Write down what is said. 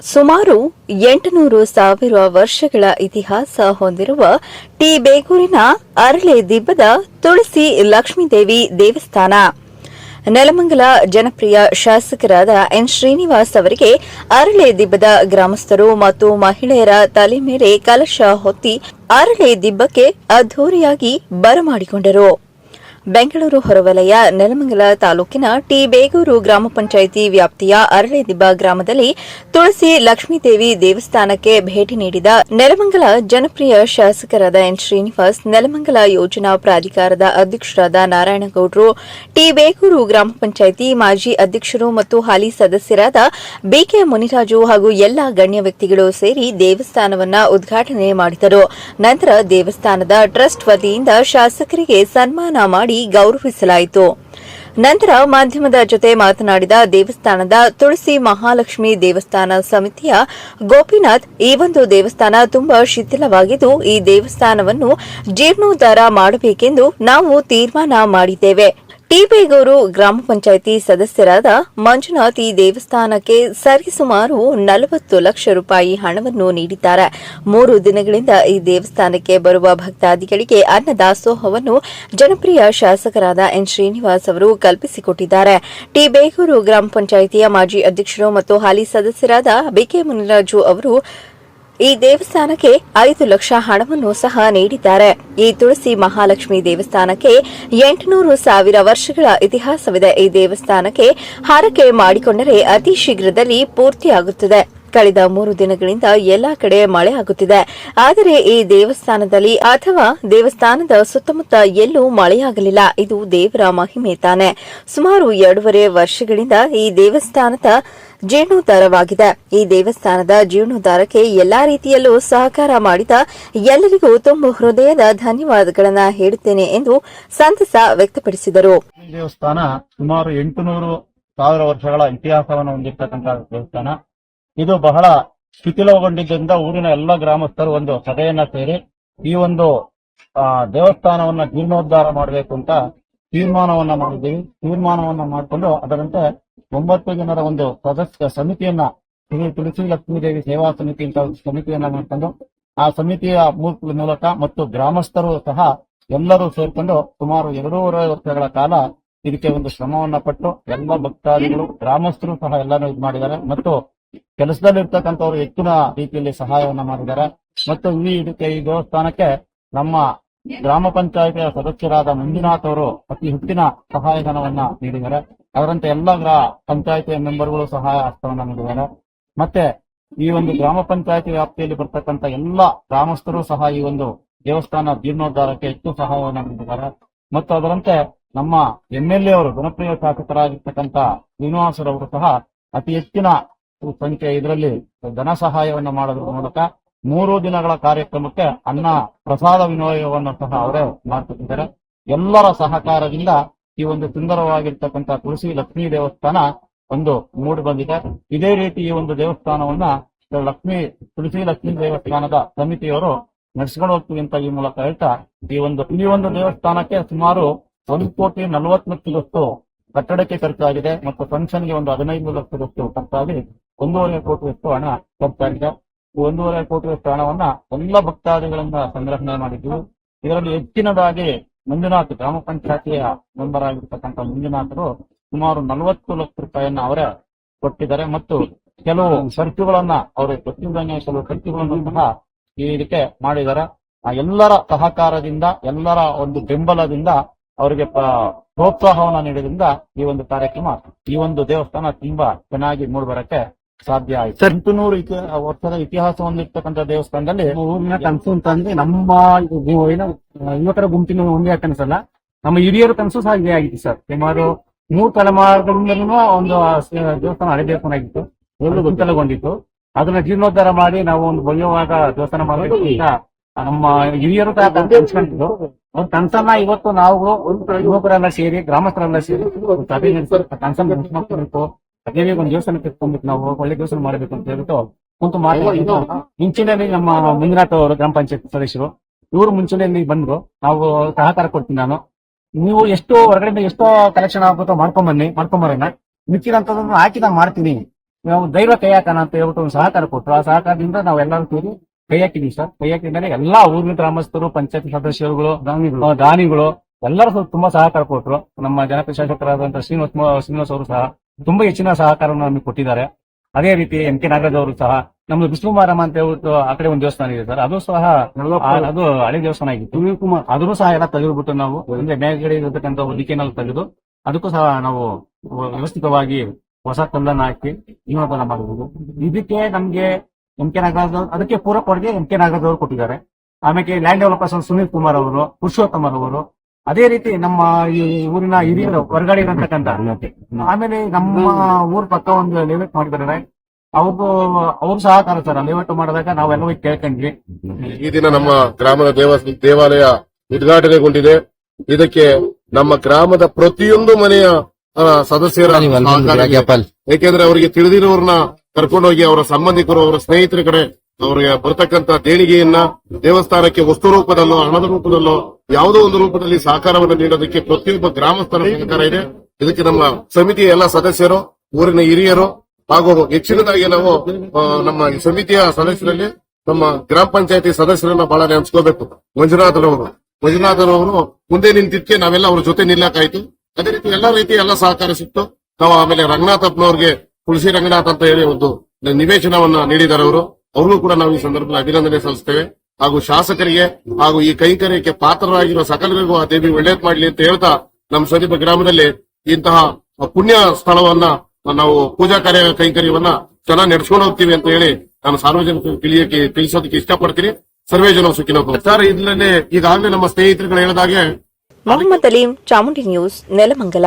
ಸುಮಾರು ಎಂಟುನೂರು ಸಾವಿರ ವರ್ಷಗಳ ಇತಿಹಾಸ ಹೊಂದಿರುವ ಟಿ ಬೇಗೂರಿನ ಅರಳೆ ದಿಬ್ಬದ ತುಳಸಿ ಲಕ್ಷ್ಮೀದೇವಿ ದೇವಸ್ಥಾನ. ನೆಲಮಂಗಲ ಜನಪ್ರಿಯ ಶಾಸಕರಾದ ಎನ್ ಶ್ರೀನಿವಾಸ್ ಅವರಿಗೆ ಅರಳೆ ದಿಬ್ಬದ ಗ್ರಾಮಸ್ಥರು ಮತ್ತು ಮಹಿಳೆಯರ ತಲೆ ಮೇಲೆ ಕಲಶ ಹೊತ್ತಿ ಅರಳೆ ದಿಬ್ಬಕ್ಕೆ ಅದ್ದೂರಿಯಾಗಿ ಬರಮಾಡಿಕೊಂಡರು. ಬೆಂಗಳೂರು ಹೊರವಲಯ, ನೆಲಮಂಗಲ ತಾಲೂಕಿನ ಟಿ ಬೇಗೂರು ಗ್ರಾಮ ಪಂಚಾಯಿತಿ ವ್ಯಾಪ್ತಿಯ ಅರಳೆದಿಬ್ಬ ಗ್ರಾಮದಲ್ಲಿ ತುಳಸಿ ಲಕ್ಷ್ಮೀದೇವಿ ದೇವಸ್ಥಾನಕ್ಕೆ ಭೇಟಿ ನೀಡಿದ ನೆಲಮಂಗಲ ಜನಪ್ರಿಯ ಶಾಸಕರಾದ ಎನ್ ಶ್ರೀನಿವಾಸ್, ನೆಲಮಂಗಲ ಯೋಜನಾ ಪ್ರಾಧಿಕಾರದ ಅಧ್ಯಕ್ಷರಾದ ನಾರಾಯಣಗೌಡರು ಟಿ ಬೇಗೂರು ಗ್ರಾಮ ಪಂಚಾಯಿತಿ ಮಾಜಿ ಅಧ್ಯಕ್ಷರು ಮತ್ತು ಹಾಲಿ ಸದಸ್ಯರಾದ ಬಿಕೆ ಮುನಿರಾಜು ಹಾಗೂ ಎಲ್ಲ ಗಣ್ಯ ವ್ಯಕ್ತಿಗಳು ಸೇರಿ ದೇವಸ್ಥಾನವನ್ನು ಉದ್ಘಾಟನೆ ಮಾಡಿದರು. ನಂತರ ದೇವಸ್ಥಾನದ ಟ್ರಸ್ಟ್ ವತಿಯಿಂದ ಶಾಸಕರಿಗೆ ಸನ್ಮಾನ ಮಾಡಿ ಗೌರವಿಸಲಾಯಿತು. ನಂತರ ಮಾಧ್ಯಮದ ಜೊತೆ ಮಾತನಾಡಿದ ದೇವಸ್ಥಾನದ ತುಳಸಿ ಮಹಾಲಕ್ಷ್ಮಿ ದೇವಸ್ಥಾನ ಸಮಿತಿಯ ಗೋಪಿನಾಥ್, ಈ ಒಂದು ದೇವಸ್ಥಾನ ತುಂಬಾ ಶಿಥಿಲವಾಗಿದ್ದು, ಈ ದೇವಸ್ಥಾನವನ್ನು ಜೀರ್ಣೋದ್ಧಾರ ಮಾಡಬೇಕೆಂದು ನಾವು ತೀರ್ಮಾನ ಮಾಡಿದ್ದೇವೆ. ಟಿಬೇಗೂರು ಗ್ರಾಮ ಪಂಚಾಯಿತಿ ಸದಸ್ಯರಾದ ಮಂಜುನಾಥ್ ಈ ದೇವಸ್ಥಾನಕ್ಕೆ ಸರಿಸುಮಾರು ನಲವತ್ತು ಲಕ್ಷ ರೂಪಾಯಿ ಹಣವನ್ನು ನೀಡಿದ್ದಾರೆ. ಮೂರು ದಿನಗಳಿಂದ ಈ ದೇವಸ್ಥಾನಕ್ಕೆ ಬರುವ ಭಕ್ತಾದಿಗಳಿಗೆ ಅನ್ನದಾಸೋಹವನ್ನು ಜನಪ್ರಿಯ ಶಾಸಕರಾದ ಎನ್ ಶ್ರೀನಿವಾಸ್ ಅವರು ಕಲ್ಪಿಸಿಕೊಟ್ಟಿದ್ದಾರೆ. ಟಿಬೇಗೂರು ಗ್ರಾಮ ಪಂಚಾಯಿತಿಯ ಮಾಜಿ ಅಧ್ಯಕ್ಷರು ಮತ್ತು ಹಾಲಿ ಸದಸ್ಯರಾದ ಬಿಕೆ ಮುನಿರಾಜು ಅವರು ಈ ದೇವಸ್ಥಾನಕ್ಕೆ ಐದು ಲಕ್ಷ ಹಣವನ್ನು ಸಹ ನೀಡಿದ್ದಾರೆ. ಈ ತುಳಸಿ ಮಹಾಲಕ್ಷ್ಮಿ ದೇವಸ್ಥಾನಕ್ಕೆ ಎಂಟುನೂರು ಸಾವಿರ ವರ್ಷಗಳ ಇತಿಹಾಸವಿದೆ. ಈ ದೇವಸ್ಥಾನಕ್ಕೆ ಹಾರಕೆ ಮಾಡಿಕೊಂಡರೆ ಅತಿ ಶೀಘ್ರದಲ್ಲಿ ಪೂರ್ತಿಯಾಗುತ್ತದೆ. ಕಳೆದ ಮೂರು ದಿನಗಳಿಂದ ಎಲ್ಲಾ ಕಡೆ ಮಳೆ ಆಗುತ್ತಿದೆ. ಆದರೆ ಈ ದೇವಸ್ಥಾನದಲ್ಲಿ ಅಥವಾ ದೇವಸ್ಥಾನದ ಸುತ್ತಮುತ್ತ ಎಲ್ಲೂ ಮಳೆಯಾಗಲಿಲ್ಲ. ಇದು ದೇವರ ಮಹಿಮೆ ತಾನೆ. ಸುಮಾರು ಎರಡೂವರೆ ವರ್ಷಗಳಿಂದ ಈ ದೇವಸ್ಥಾನದ ಜೀರ್ಣೋದ್ಧಾರವಾಗಿದೆ. ಈ ದೇವಸ್ಥಾನದ ಜೀರ್ಣೋದ್ಧಾರಕ್ಕೆ ಎಲ್ಲಾ ರೀತಿಯಲ್ಲೂ ಸಹಕಾರ ಮಾಡಿದ ಎಲ್ಲರಿಗೂ ತುಂಬ ಹೃದಯದ ಧನ್ಯವಾದಗಳನ್ನು ಹೇಳುತ್ತೇನೆ ಎಂದು ಸಂತಸ ವ್ಯಕ್ತಪಡಿಸಿದರು. ದೇವಸ್ಥಾನ ಸುಮಾರು ಎಂಟುನೂರು ಸಾವಿರ ವರ್ಷಗಳ ಇತಿಹಾಸವನ್ನು ಹೊಂದಿರತಕ್ಕಂತಹ ದೇವಸ್ಥಾನ. ಇದು ಬಹಳ ಶಿಥಿಲಗೊಂಡಿದ್ದರಿಂದ ಊರಿನ ಎಲ್ಲ ಗ್ರಾಮಸ್ಥರು ಒಂದು ಸಭೆಯನ್ನ ಸೇರಿ ಈ ಒಂದು ದೇವಸ್ಥಾನವನ್ನ ಜೀರ್ಣೋದ್ಧಾರ ಮಾಡಬೇಕು ಅಂತ ತೀರ್ಮಾನವನ್ನ ಮಾಡಿದ್ದೀವಿ. ತೀರ್ಮಾನವನ್ನ ಮಾಡಿಕೊಂಡು ಅದರಂತೆ ಒಂಬತ್ತು ಜನರ ಒಂದು ಸದಸ್ಯ ಸಮಿತಿಯನ್ನ ತುಳಸಿ ಲಕ್ಷ್ಮೀದೇವಿ ಸೇವಾ ಸಮಿತಿ ಅಂತ ಸಮಿತಿಯನ್ನ ಮಾಡಿಕೊಂಡು ಆ ಸಮಿತಿಯ ಮೂಲಕ ಮತ್ತು ಗ್ರಾಮಸ್ಥರು ಸಹ ಎಲ್ಲರೂ ಸೇರಿಕೊಂಡು ಸುಮಾರು ಎರಡೂವರೆ ವರ್ಷಗಳ ಕಾಲ ಇದಕ್ಕೆ ಒಂದು ಶ್ರಮವನ್ನ ಪಟ್ಟು ಎಲ್ಲ ಭಕ್ತಾದಿಗಳು, ಗ್ರಾಮಸ್ಥರು ಸಹ ಎಲ್ಲಾನು ಇದು ಮಾಡಿದ್ದಾರೆ. ಮತ್ತು ಕೆಲಸದಲ್ಲಿರ್ತಕ್ಕಂಥವ್ರು ಹೆಚ್ಚಿನ ರೀತಿಯಲ್ಲಿ ಸಹಾಯವನ್ನ ಮಾಡಿದ್ದಾರೆ. ಮತ್ತು ಈ ಇದಕ್ಕೆ, ಈ ದೇವಸ್ಥಾನಕ್ಕೆ ನಮ್ಮ ಗ್ರಾಮ ಪಂಚಾಯತಿಯ ಸದಸ್ಯರಾದ ಮಂಜುನಾಥ್ ಅವರು ಅತಿ ಹೆಚ್ಚಿನ ಸಹಾಯಧನವನ್ನ ನೀಡಿದ್ದಾರೆ. ಅದರಂತೆ ಎಲ್ಲ ಗ್ರಾ ಪಂಚಾಯತಿಯ ಮೆಂಬರ್ಗಳು ಸಹಾಯ ಹಸ್ತವನ್ನ ನೀಡಿದ್ದಾರೆ. ಮತ್ತೆ ಈ ಒಂದು ಗ್ರಾಮ ಪಂಚಾಯತಿ ವ್ಯಾಪ್ತಿಯಲ್ಲಿ ಬರ್ತಕ್ಕಂಥ ಎಲ್ಲ ಗ್ರಾಮಸ್ಥರು ಸಹ ಈ ಒಂದು ದೇವಸ್ಥಾನ ಜೀರ್ಣೋದ್ಧಾರಕ್ಕೆ ಹೆಚ್ಚು ಸಹಾಯವನ್ನು ನೀಡಿದ್ದಾರೆ. ಮತ್ತು ಅದರಂತೆ ನಮ್ಮ ಎಂ ಎಲ್ ಎ ಅವರು ಜನಪ್ರಿಯ ಶಾಸಕರಾಗಿರ್ತಕ್ಕಂಥ ಶ್ರೀನಿವಾಸರವರು ಸಹ ಅತಿ ಹೆಚ್ಚಿನ ಸಂಖ್ಯೆ ಇದರಲ್ಲಿ ಧನ ಸಹಾಯವನ್ನು ಮಾಡೋದ್ರ ಮೂಲಕ ಮೂರು ದಿನಗಳ ಕಾರ್ಯಕ್ರಮಕ್ಕೆ ಅನ್ನ ಪ್ರಸಾದ ವಿನಿಯೋಗವನ್ನು ಸಹ ಅವರೇ ಮಾಡ್ತಿದ್ದಾರೆ ಎಲ್ಲರ ಸಹಕಾರದಿಂದ ಈ ಒಂದು ಸುಂದರವಾಗಿರ್ತಕ್ಕಂಥ ತುಳಸಿ ಲಕ್ಷ್ಮೀ ದೇವಸ್ಥಾನ ಒಂದು ಮೂಡಿ ಬಂದಿದೆ. ಇದೇ ರೀತಿ ಈ ಒಂದು ದೇವಸ್ಥಾನವನ್ನ ಲಕ್ಷ್ಮೀ, ತುಳಸಿ ಲಕ್ಷ್ಮೀ ದೇವಸ್ಥಾನದ ಸಮಿತಿಯವರು ನಡೆಸ್ಕೊಂಡು ಹೋಗ್ತೀವಿ ಅಂತ ಈ ಮೂಲಕ ಹೇಳ್ತಾ ಈ ಒಂದು ಈ ಒಂದು ದೇವಸ್ಥಾನಕ್ಕೆ ಸುಮಾರು ಒಂದು ಕೋಟಿ ನಲವತ್ತು ಲಕ್ಷದಷ್ಟು ಕಟ್ಟಡಕ್ಕೆ ಖರ್ಚಾಗಿದೆ ಮತ್ತು ಫಂಕ್ಷನ್ಗೆ ಒಂದು ಹದಿನೈದು ಲಕ್ಷದಷ್ಟು ಖರ್ಚಾಗಿ ಒಂದೂವರೆ ಕೋಟಿಯಷ್ಟು ಹಣ ಖರ್ಚಾಗಿದೆ ಒಂದೂವರೆ ಕೋಟಿಯಷ್ಟು ಹಣವನ್ನ ಎಲ್ಲ ಭಕ್ತಾದಿಗಳಿಂದ ಸಂಗ್ರಹಣೆ ಮಾಡಿದ್ವಿ. ಇದರಲ್ಲಿ ಹೆಚ್ಚಿನದಾಗಿ ಮಂಜುನಾಥ್ ಗ್ರಾಮ ಪಂಚಾಯತಿಯ ಮೆಂಬರ್ ಆಗಿರ್ತಕ್ಕಂಥ ಮಂಜುನಾಥರು ಸುಮಾರು ನಲವತ್ತು ಲಕ್ಷ ರೂಪಾಯಿಯನ್ನ ಅವರೇ ಕೊಟ್ಟಿದ್ದಾರೆ ಮತ್ತು ಕೆಲವು ಖರ್ಚುಗಳನ್ನ ಅವರು ಕೊಟ್ಟಿದ್ದಂಗೆ ಕೆಲವು ಖರ್ಚುಗಳನ್ನು ಸಹ ಈ ಇದಕ್ಕೆ ಮಾಡಿದ್ದಾರೆ. ಆ ಎಲ್ಲರ ಸಹಕಾರದಿಂದ, ಎಲ್ಲರ ಒಂದು ಬೆಂಬಲದಿಂದ, ಅವರಿಗೆ ಪ್ರೋತ್ಸಾಹವನ್ನು ನೀಡಿದ್ರಿಂದ ಈ ಒಂದು ಕಾರ್ಯಕ್ರಮ, ಈ ಒಂದು ದೇವಸ್ಥಾನ ತುಂಬಾ ಚೆನ್ನಾಗಿ ಮೂಡಿಬರಕ್ಕೆ ಸಾಧ್ಯ ಆಯ್ತು. ಎಂಟುನೂರು ವರ್ಷದ ಇತಿಹಾಸ ಹೊಂದಿರ್ತಕ್ಕಂಥ ದೇವಸ್ಥಾನದಲ್ಲಿ ಊರಿನ ಕನಸು ಅಂತಂದ್ರೆ ನಮ್ಮ ಏನು ಯುವಕರ ಗುಂಪಿನ ಒಂದೇ ಕನಸಲ್ಲ ನಮ್ಮ ಹಿರಿಯರ ಕನಸು ಸಹ ಇದೇ ಆಗಿತ್ತು ಸರ್. ಸುಮಾರು ಮೂರು ತಲೆಮಾರುಗಳಿಂದಲೂ ಒಂದು ದೇವಸ್ಥಾನ ಹಳೆ ದೇವಸ್ಥಾನ ಆಗಿತ್ತು. ಒಂದು ಗೊಂದಲಗೊಂಡಿತ್ತು ಅದನ್ನ ಜೀರ್ಣೋದ್ಧಾರ ಮಾಡಿ ನಾವು ಒಂದು ಭವ್ಯವಾದ ದೇವಸ್ಥಾನ ಮಾಡಬೇಕು ಅಂತ ನಮ್ಮ ಹಿರಿಯರು ಸಹ ಕನ್ಸ್ಕೊಂಡಿದ್ರು ಅವ್ರ ಕನಸನ್ನ ಇವತ್ತು ನಾವು ಯುವಕರೆಲ್ಲ ಸೇರಿ ಗ್ರಾಮಸ್ಥರೆಲ್ಲ ಸೇರಿ ಸಭೆ ನಡೆಸಿ ಕನಸನ್ನ ಅದೇ ಒಂದು ದೇವಸ್ಥಾನ ತೆಗೆದುಕೊಂಡ್ಬಿಟ್ಟು ನಾವು ಒಳ್ಳೆ ದೇವಸ್ಥಾನ ಮಾಡಬೇಕು ಅಂತ ಹೇಳ್ಬಿಟ್ಟು ಕುಂತು ಮಾತಾಡಿದ್ದು ಮುಂಚೆನೇ ನಮ್ಮ ಮಂಜುನಾಥ್ ಅವರು ಗ್ರಾಮ ಪಂಚಾಯತ್ ಸದಸ್ಯರು ಇವರು ಮುಂಚೆನೆ ಬಂದ್ರು. ನಾವು ಸಹಕಾರ ಕೊಡ್ತೀನಿ ನಾನು. ನೀವು ಎಷ್ಟು ಹೊರಗಡೆ ಎಷ್ಟೋ ಕಲೆಕ್ಷನ್ ಆಗುತ್ತೋ ಮಾಡ್ಕೊಂಡ್ ಬನ್ನಿ ಮಾಡ್ಕೊಂಡ್ ಬರೋಣ ಮಿಕ್ಕಿದಂತದನ್ನ ಹಾಕಿ ನಾನು ಮಾಡ್ತೀನಿ ನಾವು ಧೈರ್ಯ ಕೈ ಹಾಕೋಣ ಅಂತ ಹೇಳ್ಬಿಟ್ಟು ಒಂದು ಸಹಕಾರ ಕೊಟ್ಟರು ಆ ಸಹಕಾರದಿಂದ ನಾವೆಲ್ಲರೂ ಸೇರಿ ಕೈ ಹಾಕಿದೀವಿ ಸರ್. ಕೈ ಹಾಕಿದ್ಮೇಲೆ ಎಲ್ಲಾ ಊರಿನ ಗ್ರಾಮಸ್ಥರು ಪಂಚಾಯತ್ ಸದಸ್ಯರುಗಳು ದಾನಿಗಳು ಎಲ್ಲರೂ ತುಂಬಾ ಸಹಕಾರ ಕೊಟ್ಟರು ನಮ್ಮ ಜನಪ್ರಿಯ ಶಾಸಕರಾದಂತಹ ಶ್ರೀನಿವಾಸ ಶ್ರೀನಿವಾಸ್ ಅವರು ಸಹ ತುಂಬಾ ಹೆಚ್ಚಿನ ಸಹಕಾರವನ್ನು ನಮಗೆ ಕೊಟ್ಟಿದ್ದಾರೆ. ಅದೇ ರೀತಿ ಎಂ ಕೆ ನಾಗರಾಜ್ ಅವರು ಸಹ ನಮ್ದು ವಿಷ್ಣು ಮಾರಮ್ಮ ಅಂತ ಹೇಳ್ಬಿಟ್ಟು ಆ ಕಡೆ ಒಂದು ದೇವಸ್ಥಾನ ಇದೆ ಸರ್. ಅದು ಸಹ ಅದು ಹಳೆ ದೇವಸ್ಥಾನ ಆಗಿತ್ತು. ಕುಮಾರ್. ಅದನ್ನು ಸಹ ಎಲ್ಲ ತೆಗೆದುಬಿಟ್ಟು ನಾವು ಅಂದ್ರೆ ಮೇಲ್ಗಡೆ ಇರತಕ್ಕಂಥ ಹೊದಿಕೆನೆಲ್ಲ ತೆಗೆದು ಅದಕ್ಕೂ ಸಹ ನಾವು ವ್ಯವಸ್ಥಿತವಾಗಿ ಹೊಸ ಕಲ್ಲನ್ನು ಹಾಕಿ ಜೀವನೋಪಾಯ ಮಾಡಬಹುದು. ಇದಕ್ಕೆ ನಮ್ಗೆ ಎಂ ಕೆ ನಾಗರಾಜ್ ಅವ್ರು- ಅದಕ್ಕೆ ಪೂರ್ವ ಕೊಡುಗೆ ಎಂ ಕೆ ನಾಗರಾಜ್ ಅವರು ಕೊಟ್ಟಿದ್ದಾರೆ. ಆಮೇಲೆ ಲ್ಯಾಂಡ್ ಡೆವಲಪರ್ಸ್ ಸುನೀಲ್ ಕುಮಾರ್ ಅವರು ಪುರುಷೋತ್ತಮರ್ ಅವರು ಅದೇ ರೀತಿ ನಮ್ಮ ಈ ಊರಿನ ಹಿರಿಯರು ಹೊರಗಡೆ ಇರತಕ್ಕಂತ ಆಮೇಲೆ ನಮ್ಮ ಊರ್ ಪಕ್ಕ ಒಂದು ಲೇಔಟ್ ಮಾಡಿದ್ದಾರೆ. ಅವರು ಅವ್ರು ಸಹಕಾರ ಸರ್. ಲೇಔಟ್ ಮಾಡಿದಾಗ ನಾವೆಲ್ಲ ಹೋಗಿ ಕೇಳ್ಕೊಂಡ್ವಿ. ಈ ದಿನ ನಮ್ಮ ಗ್ರಾಮದ ದೇವ ದೇವಾಲಯ ಉದ್ಘಾಟನೆಗೊಂಡಿದೆ. ಇದಕ್ಕೆ ನಮ್ಮ ಗ್ರಾಮದ ಪ್ರತಿಯೊಂದು ಮನೆಯ ಸದಸ್ಯರ. ಏಕೆಂದ್ರೆ ಅವರಿಗೆ ತಿಳಿದಿರೋರ್ನ ಕರ್ಕೊಂಡೋಗಿ ಅವರ ಸಂಬಂಧಿಕರು ಅವರ ಸ್ನೇಹಿತರ ಕಡೆ ಅವರಿಗೆ ಬರ್ತಕ್ಕಂತ ದೇಣಿಗೆಯನ್ನ ದೇವಸ್ಥಾನಕ್ಕೆ ವಸ್ತು ರೂಪದಲ್ಲೋ ಹಣದ ರೂಪದಲ್ಲೋ ಯಾವುದೋ ಒಂದು ರೂಪದಲ್ಲಿ ಸಹಕಾರವನ್ನು ನೀಡೋದಕ್ಕೆ ಪ್ರತಿಯೊಬ್ಬ ಗ್ರಾಮಸ್ಥರ ಸಹಕಾರ ಇದೆ. ಇದಕ್ಕೆ ನಮ್ಮ ಸಮಿತಿಯ ಎಲ್ಲ ಸದಸ್ಯರು, ಊರಿನ ಹಿರಿಯರು ಹಾಗೂ ಹೆಚ್ಚಿನದಾಗಿ ನಾವು ನಮ್ಮ ಸಮಿತಿಯ ಸದಸ್ಯರಲ್ಲಿ ನಮ್ಮ ಗ್ರಾಮ ಪಂಚಾಯತಿ ಸದಸ್ಯರನ್ನ ಬಹಳ ನೆನೆಸ್ಕೋಬೇಕು ಮಂಜುನಾಥರವರು ಮಂಜುನಾಥರವರು ಮುಂದೆ ನಿಂತಿದ್ಕೆ ನಾವೆಲ್ಲ ಅವ್ರ ಜೊತೆ ನಿಲ್ಲಕ್ಕಾಯ್ತು. ಅದೇ ರೀತಿ ಎಲ್ಲಾ ರೀತಿ ಎಲ್ಲ ಸಹಕಾರ ಸಿಕ್ತು. ನಾವು ಆಮೇಲೆ ರಂಗನಾಥಪ್ಪನವ್ರಿಗೆ ತುಳಸಿ ರಂಗನಾಥ್ ಅಂತ ಹೇಳಿ ಒಂದು ನಿವೇಶನವನ್ನ ನೀಡಿದಾರೆ ಅವರು. ಅವ್ರಿಗೂ ಕೂಡ ನಾವು ಈ ಸಂದರ್ಭದಲ್ಲಿ ಅಭಿನಂದನೆ ಸಲ್ಲಿಸ್ತೇವೆ. ಹಾಗೂ ಶಾಸಕರಿಗೆ ಹಾಗೂ ಈ ಕೈಂಕರ್ಯಕ್ಕೆ ಪಾತ್ರರಾಗಿರುವ ಸಕಲರಿಗೂ ಆ ದೇವಿ ಒಳ್ಳೇದ್ ಮಾಡ್ಲಿ ಅಂತ ಹೇಳ್ತಾ ನಮ್ಮ ಸಮೀಪ ಗ್ರಾಮದಲ್ಲಿ ಇಂತಹ ಪುಣ್ಯ ಸ್ಥಳವನ್ನ ನಾವು ಪೂಜಾ ಕಾರ್ಯ ಕೈಂಕರ್ಯವನ್ನ ಚೆನ್ನಾಗಿ ನಡೆಸ್ಕೊಂಡು ಹೋಗ್ತೀವಿ ಅಂತ ಹೇಳಿ ನಾನು ಸಾರ್ವಜನಿಕರಿಗೆ ತಿಳಿಯಕ್ಕೆ ತಿಳಿಸೋದಕ್ಕೆ ಇಷ್ಟಪಡ್ತೀನಿ. ಸರ್ವೇ ಜನ ಸುಖಿನ ಸರ್ ಇದ್ರಲ್ಲಿ ಈಗಾಗಲೇ ನಮ್ಮ ಸ್ನೇಹಿತರುಗಳು ಹೇಳಿದಾಗೆ ಮೊಹಮ್ಮದ್ ಅಲೀಂ ಚಾಮುಂಡಿ ನ್ಯೂಸ್ ನೆಲಮಂಗಲ.